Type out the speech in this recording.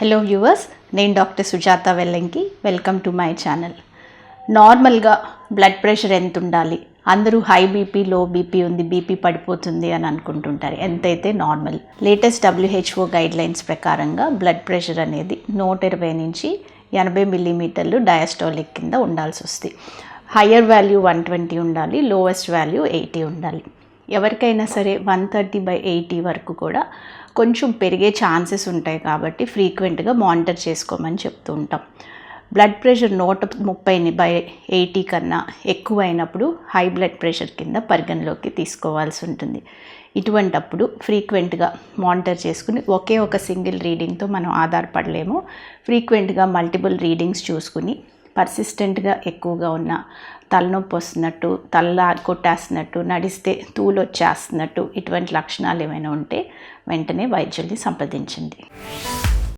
Hello viewers నేను doctor Sujatha Vellanki. Welcome to my channel నార్మల్గా blood pressure ఎంత ఉండాలి? అందరూ హై బీపీ లో బీపీ ఉంది బీపీ పడిపోతుంది అని అనుకుంటుంటారు. ఎంతైతే normal latest WHO guidelines ప్రకారంగా బ్లడ్ ప్రెషర్ అనేది నూట ఇరవై నుంచి ఎనభై మిల్లీమీటర్లు డయాస్టోలిక్ కింద ఉండాల్సి వస్తుంది. హయ్యర్ వాల్యూ వన్ ట్వంటీ ఉండాలి లోవెస్ట్ వాల్యూ ఎయిటీ ఉండాలి. ఎవరికైనా సరే వన్ థర్టీ బై ఎయిటీ వరకు కూడా కొంచెం పెరిగే ఛాన్సెస్ ఉంటాయి కాబట్టి ఫ్రీక్వెంట్గా మానిటర్ చేసుకోమని చెప్తూ ఉంటాం. బ్లడ్ ప్రెషర్ నూట ముప్పైని బై ఎయిటీ కన్నా ఎక్కువ అయినప్పుడు హై బ్లడ్ ప్రెషర్ కింద పరిగణలోకి తీసుకోవాల్సి ఉంటుంది. ఇటువంటప్పుడు ఫ్రీక్వెంట్గా మానిటర్ చేసుకుని ఒకే ఒక సింగిల్ రీడింగ్తో మనం ఆధారపడలేము. ఫ్రీక్వెంట్గా మల్టిపుల్ రీడింగ్స్ చూసుకుని పర్సిస్టెంట్గా ఎక్కువగా ఉన్న తలనొప్పి వస్తున్నట్టు తల కొట్టేస్తున్నట్టు నడిస్తే తూలు వచ్చేస్తున్నట్టు ఇటువంటి లక్షణాలు ఏమైనా ఉంటే వెంటనే వైద్యుల్ని సంప్రదించండి.